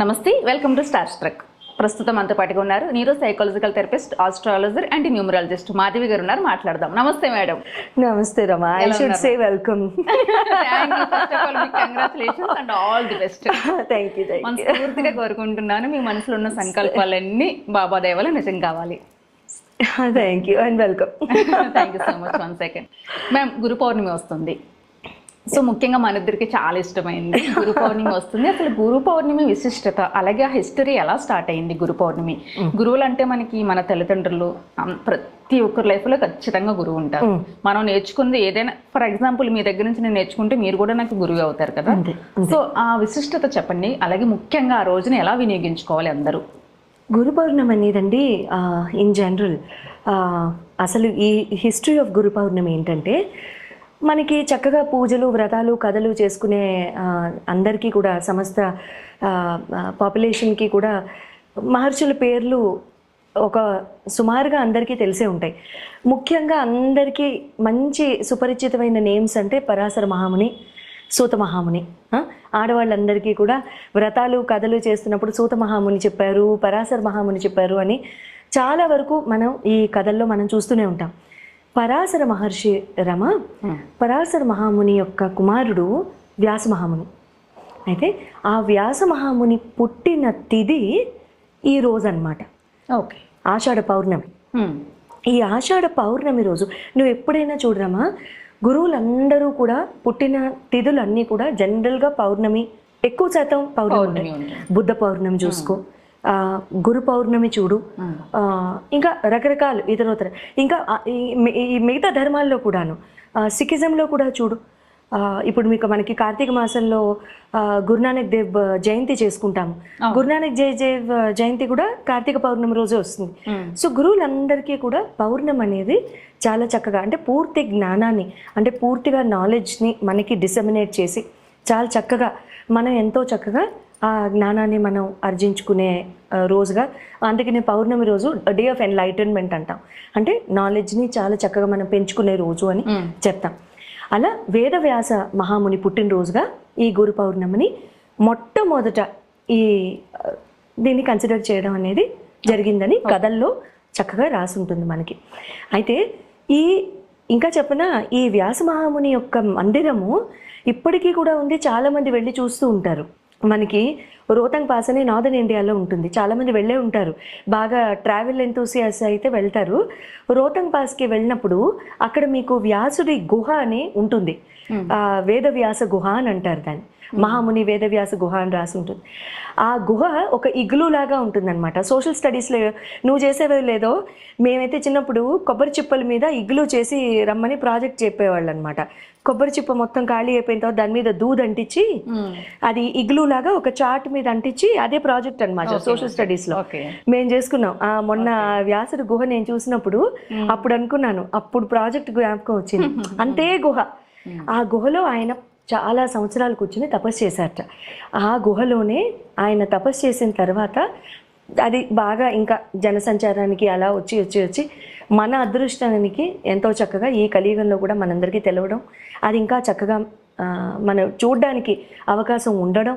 నమస్తే welcome to star struck. ప్రస్తుతం అంత పాటుగా ఉన్నారు neuro psychological therapist astrologer and numerologist Madhavi గారు ఉన్నారు మాట్లాడదాం. నమస్తే మేడం. నమస్తే Rama. I should? Say welcome congratulations and all the best thank you మనస్ఫూర్తిగా కోరుకుంటున్నాను. మీ మనసులో ఉన్న సంకల్పాలన్నీ బాబా దయవల్ల నిజం కావాలి. Thank you and welcome thank you so much one second ma'am Guru Purnima వస్తుంది. సో ముఖ్యంగా మన ఇద్దరికి చాలా ఇష్టమైంది. గురు పౌర్ణమి వస్తుంది. అసలు గురు పౌర్ణమి విశిష్టత అలాగే ఆ హిస్టరీ ఎలా స్టార్ట్ అయింది గురు పౌర్ణమి? గురువులు అంటే మనకి మన తల్లిదండ్రులు ప్రతి ఒక్కరి లైఫ్లో ఖచ్చితంగా గురువు ఉంటారు. మనం నేర్చుకుంది ఏదైనా ఫర్ ఎగ్జాంపుల్ మీ దగ్గర నుంచి నేను నేర్చుకుంటే మీరు కూడా నాకు గురువు అవుతారు కదా? సో ఆ విశిష్టత చెప్పండి. అలాగే ముఖ్యంగా ఆ రోజున ఎలా వినియోగించుకోవాలి అందరూ? గురు పౌర్ణమి అనేదండి ఇన్ జనరల్ అసలు ఈ హిస్టరీ ఆఫ్ గురు పౌర్ణమి ఏంటంటే మనకి చక్కగా పూజలు వ్రతాలు కథలు చేసుకునే అందరికీ కూడా సమస్త పాపులేషన్కి కూడా మహర్షుల పేర్లు ఒక సుమారుగా అందరికీ తెలిసే ఉంటాయి. ముఖ్యంగా అందరికీ మంచి సుపరిచితమైన నేమ్స్ అంటే పరాశర మహాముని సూత మహాముని ఆడవాళ్ళందరికీ కూడా వ్రతాలు కథలు చేస్తున్నప్పుడు సూత మహాముని చెప్పారు పరాశర మహాముని చెప్పారు అని చాలా వరకు మనం ఈ కథల్లో మనం చూస్తూనే ఉంటాం. పరాశర మహర్షి రమ పరాశర మహాముని యొక్క కుమారుడు వ్యాస మహాముని. అయితే ఆ వ్యాస మహాముని పుట్టిన తిథి ఈ రోజు అన్నమాట ఓకే. ఆషాఢ పౌర్ణమి. ఈ ఆషాఢ పౌర్ణమి రోజు నువ్వు ఎప్పుడైనా చూడరామా? గురువులందరూ కూడా పుట్టిన తిథులన్నీ కూడా జనరల్గా పౌర్ణమి ఎక్కువ శాతం పౌర్ణమి ఉంటాయి. బుద్ధ పౌర్ణమి చూసుకో. ఆ, గురు పౌర్ణమి చూడు. ఇంకా రకరకాలు ఇతరోతర ఇంకా ఈ మిగతా ధర్మాల్లో కూడాను. ఆ, సిక్కిజంలో కూడా చూడు. ఇప్పుడు మీకు మనకి కార్తీక మాసంలో గురునానక్ దేవ్ జయంతి చేసుకుంటాము. గురునానక్ జయ జయ్ జయంతి కూడా కార్తీక పౌర్ణమి రోజే వస్తుంది. సో గురువులందరికీ కూడా పౌర్ణమి అనేది చాలా చక్కగా అంటే పూర్తి జ్ఞానాన్ని అంటే పూర్తిగా నాలెడ్జ్ని మనకి డిసమినేట్ చేసి చాలా చక్కగా మనం ఎంతో చక్కగా ఆ జ్ఞానాన్ని మనం ఆర్జించుకునే రోజుగా అందుకనే పౌర్ణమి రోజు డే ఆఫ్ ఎన్లైటన్మెంట్ అంటాం. అంటే నాలెడ్జ్ని చాలా చక్కగా మనం పెంచుకునే రోజు అని చెప్తాం. అలా వేదవ్యాస మహాముని పుట్టినరోజుగా ఈ గురు పౌర్ణమిని మొట్టమొదట ఈ దీన్ని కన్సిడర్ చేయడం అనేది జరిగిందని కథల్లో చక్కగా రాసి ఉంటుంది మనకి. అయితే ఈ ఇంకా చెప్పనా ఈ వ్యాస మహాముని యొక్క మందిరము ఇప్పటికీ కూడా ఉంది. చాలామంది వెళ్ళి చూస్తూ ఉంటారు. మనకి రోహతంగ్ పాస్ అనే నార్దర్న్ ఇండియాలో ఉంటుంది. చాలామంది వెళ్ళే ఉంటారు. బాగా ట్రావెల్ ఎంతూసియాస్ అయితే వెళ్తారు. రోహతంగ్ పాస్కి వెళ్ళినప్పుడు అక్కడ మీకు వ్యాసుడి గుహ అని ఉంటుంది. ఆ, వేద వ్యాస గుహ అని అంటారు దాన్ని. మహాముని వేదవ్యాస గుహ అని రాసి ఉంటుంది. ఆ గుహ ఒక ఇగ్లూ లాగా ఉంటుందన్నమాట. సోషల్ స్టడీస్లో నువ్వు చేసేవో లేదో మేమైతే చిన్నప్పుడు కొబ్బరి చిప్పల మీద ఇగ్లూ చేసి రమ్మని ప్రాజెక్ట్ చెప్పేవాళ్ళు అనమాట కొబ్బరి చిప్ప మొత్తం ఖాళీ అయిపోయిన తర్వాత దాని మీద దూద్ అంటించి అది ఇగ్లూ లాగా ఒక చార్ట్ మీద అంటించి అదే ప్రాజెక్ట్ అనమాట సోషల్ స్టడీస్లో మేము చేసుకున్నాం. ఆ మొన్న వ్యాసుడి గుహ నేను చూసినప్పుడు అప్పుడు అనుకున్నాను అప్పుడు ప్రాజెక్ట్ జ్ఞాపకం వచ్చింది. అంతే గుహ. ఆ గుహలో ఆయన చాలా సంవత్సరాలు కూర్చుని తపస్సు చేశారట. ఆ గుహలోనే ఆయన తపస్సు చేసిన తర్వాత అది బాగా ఇంకా జనసంచారానికి అలా వచ్చి వచ్చి వచ్చి మన అదృష్టానికి ఎంతో చక్కగా ఈ కలియుగంలో కూడా మనందరికీ తెలవడం అది ఇంకా చక్కగా మనం చూడడానికి అవకాశం ఉండడం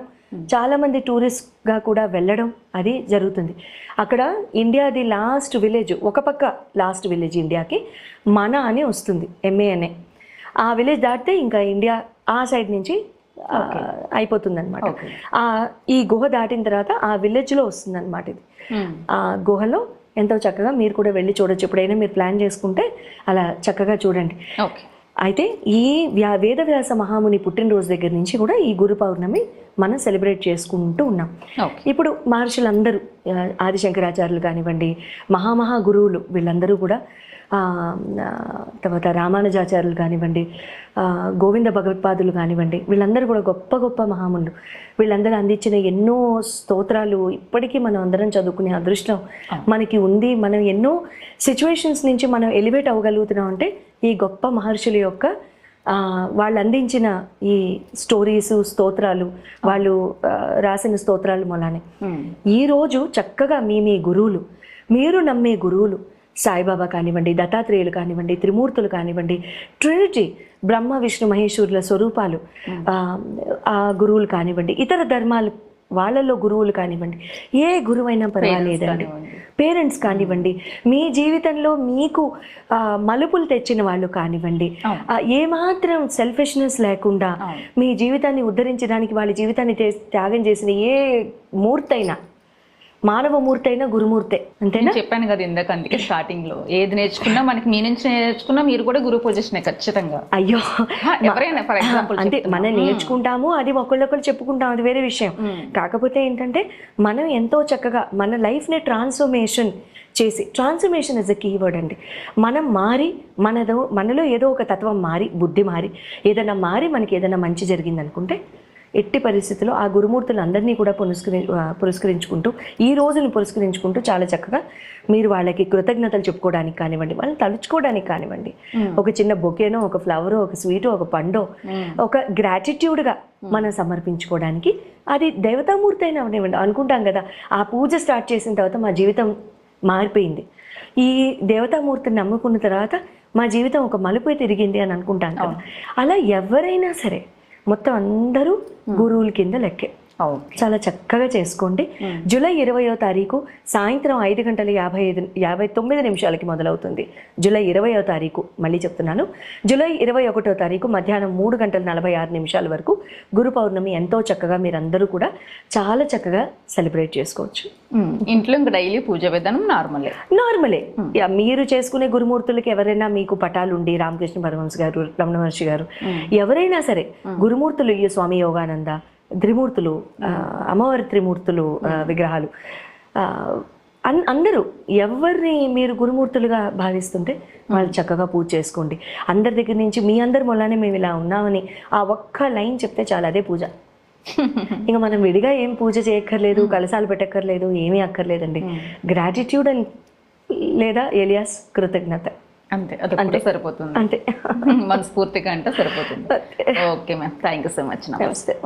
చాలామంది టూరిస్ట్గా కూడా వెళ్ళడం అది జరుగుతుంది. అక్కడ ఇండియాది లాస్ట్ విలేజ్ ఒక పక్క లాస్ట్ విలేజ్ ఇండియాకి మన అని వస్తుంది ఎంఏ అనే. ఆ విలేజ్ దాటితే ఇంకా ఇండియా ఆ సైడ్ నుంచి అయిపోతుంది అనమాట ఈ గుహ దాటిన తర్వాత ఆ విలేజ్లో వస్తుంది అనమాట ఇది ఆ గుహలో ఎంతో చక్కగా మీరు కూడా వెళ్ళి చూడొచ్చు. ఎప్పుడైనా మీరు ప్లాన్ చేసుకుంటే అలా చక్కగా చూడండి. అయితే ఈ వ్యా వేదవ్యాస మహాముని పుట్టినరోజు దగ్గర నుంచి కూడా ఈ గురు పౌర్ణమి మనం సెలబ్రేట్ చేసుకుంటూ ఉన్నాం. ఇప్పుడు మహర్షులందరూ ఆ, ఆదిశంకరాచార్యులు కానివ్వండి మహామహా గురువులు వీళ్ళందరూ కూడా తర్వాత రామానుజాచార్యులు కానివ్వండి గోవింద భగవత్పాదులు కానివ్వండి వీళ్ళందరూ కూడా గొప్ప గొప్ప మహామునులు. వీళ్ళందరూ అందించిన ఎన్నో స్తోత్రాలు ఇప్పటికీ మనం అందరం చదువుకునే అదృష్టం మనకి ఉంది. మనం ఎన్నో సిచ్యువేషన్స్ నుంచి మనం ఎలివేట్ అవ్వగలుగుతున్నాం అంటే ఈ గొప్ప మహర్షుల యొక్క వాళ్ళు అందించిన ఈ స్టోరీస్ స్తోత్రాలు వాళ్ళు రాసిన స్తోత్రాలు మొలానే. ఈరోజు చక్కగా మీ మీ గురువులు మీరు నమ్మే గురువులు సాయిబాబా కానివ్వండి దత్తాత్రేయులు కానివ్వండి త్రిమూర్తులు కానివ్వండి ట్రినిటీ బ్రహ్మ విష్ణు మహేశ్వరుల స్వరూపాలు ఆ గురువులు కానివ్వండి ఇతర ధర్మాలు వాళ్ళల్లో గురువులు కానివ్వండి ఏ గురువైనా పర్వాలేదండి. పేరెంట్స్ కానివ్వండి మీ జీవితంలో మీకు మలుపులు తెచ్చిన వాళ్ళు కానివ్వండి ఏమాత్రం సెల్ఫిష్నెస్ లేకుండా. మీ జీవితాన్ని ఉద్ధరించడానికి వాళ్ళ జీవితాన్ని త్యాగం చేసిన ఏ మూర్తైనా మానవ మూర్తి అయినా గురుమూర్తే అంతేనా? నేను చెప్పాను కదా ఇందాక అందుకే స్టార్టింగ్లో. ఏది నేర్చుకున్నా మనకి మీ నుంచి నేర్చుకున్నా మీరు కూడా గురువు పొజిషన్ ఖచ్చితంగా. అయ్యో. ఎవరైనా ఫర్ ఎగ్జాంపుల్ అంటే మనం నేర్చుకుంటాము అది ఒకళ్ళొకళ్ళు చెప్పుకుంటాం అది వేరే విషయం. కాకపోతే ఏంటంటే మనం ఎంతో చక్కగా మన లైఫ్ని ట్రాన్స్ఫర్మేషన్ చేసి ట్రాన్స్ఫర్మేషన్ ఇస్ అ కీవర్డ్ అండి. మనం మారి మనదో మనలో ఏదో ఒక తత్వం మారి బుద్ధి మారి ఏదైనా మారి మనకి ఏదైనా మంచి జరిగింది అనుకుంటే ఎట్టి పరిస్థితుల్లో ఆ గురుమూర్తులు అందరినీ కూడా పురస్కరి పురస్కరించుకుంటూ ఈ రోజును పురస్కరించుకుంటూ చాలా చక్కగా మీరు వాళ్ళకి కృతజ్ఞతలు చెప్పుకోవడానికి కానివ్వండి వాళ్ళని తలుచుకోవడానికి కానివ్వండి. ఒక చిన్న బొకేనో ఒక ఫ్లవరో ఒక స్వీటో ఒక పండో ఒక గ్రాటిట్యూడ్గా మనం సమర్పించుకోవడానికి అది దేవతామూర్తి అయినా అవనివ్వండి. అనుకుంటాం కదా ఆ పూజ స్టార్ట్ చేసిన తర్వాత మా జీవితం మారిపోయింది. ఈ దేవతామూర్తిని నమ్ముకున్న తర్వాత మా జీవితం ఒక మలుపే తిరిగింది అని అనుకుంటాం కదా. అలా ఎవరైనా సరే మొత్తం అందరూ గురువుల కింద లెక్కే. చాలా చక్కగా చేసుకోండి. జూలై ఇరవయో తారీఖు సాయంత్రం ఐదు గంటల యాభై ఐదు యాభై తొమ్మిది నిమిషాలకి మొదలవుతుంది. జూలై ఇరవయో తారీఖు మళ్ళీ చెప్తున్నాను. జూలై ఇరవై ఒకటో తారీఖు మధ్యాహ్నం మూడు గంటల నలభై ఆరు నిమిషాల వరకు గురు పౌర్ణమి ఎంతో చక్కగా మీరందరూ కూడా చాలా చక్కగా సెలబ్రేట్ చేసుకోవచ్చు. ఇంట్లో డైలీ పూజ విధానం నార్మలే. నార్మలే. యా, మీరు చేసుకునే గురుమూర్తులకి ఎవరైనా మీకు పటాలు ఉండి రామకృష్ణ పరమహంస గారు రమణ మహర్షి గారు ఎవరైనా సరే గురుమూర్తులు స్వామి యోగానంద త్రిమూర్తులు అమ్మవారి త్రిమూర్తులు విగ్రహాలు. అన్- అందరూ ఎవరిని మీరు గురుమూర్తులుగా భావిస్తుంటే వాళ్ళు చక్కగా పూజ చేసుకోండి. అందరి దగ్గర నుంచి మీ అందరి మూలానే మేము ఇలా ఉన్నామని ఆ ఒక్క లైన్ చెప్తే చాలు అదే పూజ. ఇంకా మనం విడిగా ఏం పూజ చేయక్కర్లేదు కలసాలు పెట్టక్కర్లేదు ఏమీ అక్కర్లేదండి. గ్రాటిట్యూడ్ అండ్ లేదా ఎలియాస్ కృతజ్ఞత. అంతే అది ఒకటే సరిపోతుంది. అంతే. మనస్ఫూర్తిగా అంటే సరిపోతుంది. Okay ma'am thank you so much. నమస్తే.